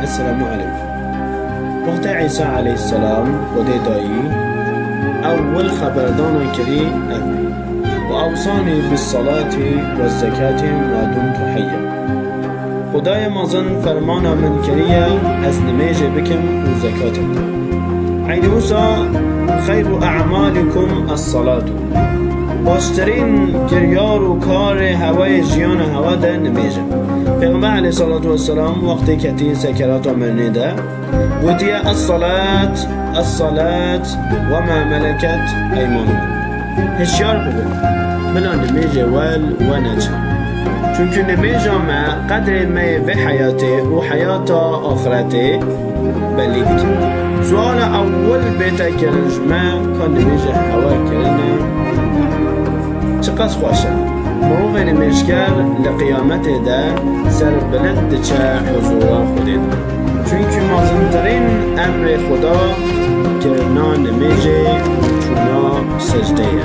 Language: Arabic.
السلام علیکم وقت عیسی علیه السلام خدا دایی أول خبردان کری امی و اوصانی بالصلاة و ما دمت حیا خدای مازن فرمانا من کریه از نمیج بکم و زکاتم عین اوسا خیر اعمالکم الصلاة. باشترین کریار و کار هوای جیان هوا ده نمیجه پیغمبر علیه صلاة و السلام وقتی که تی سکرات و مرنی ده گوتی الصلاة الصلاة و ما ملکت ایمانکم هشیار ببین بلا نمیجه ول و نجه چونکه نمیجه ما قدر ما به حیاته و حیات آخرته بلی دید سوال اول بیتا کرنج ما مغن مشکل لقیامت ده سر بلند چه حضور خودید چون که مازمترین امر خدا که نان میجه چونا سجده.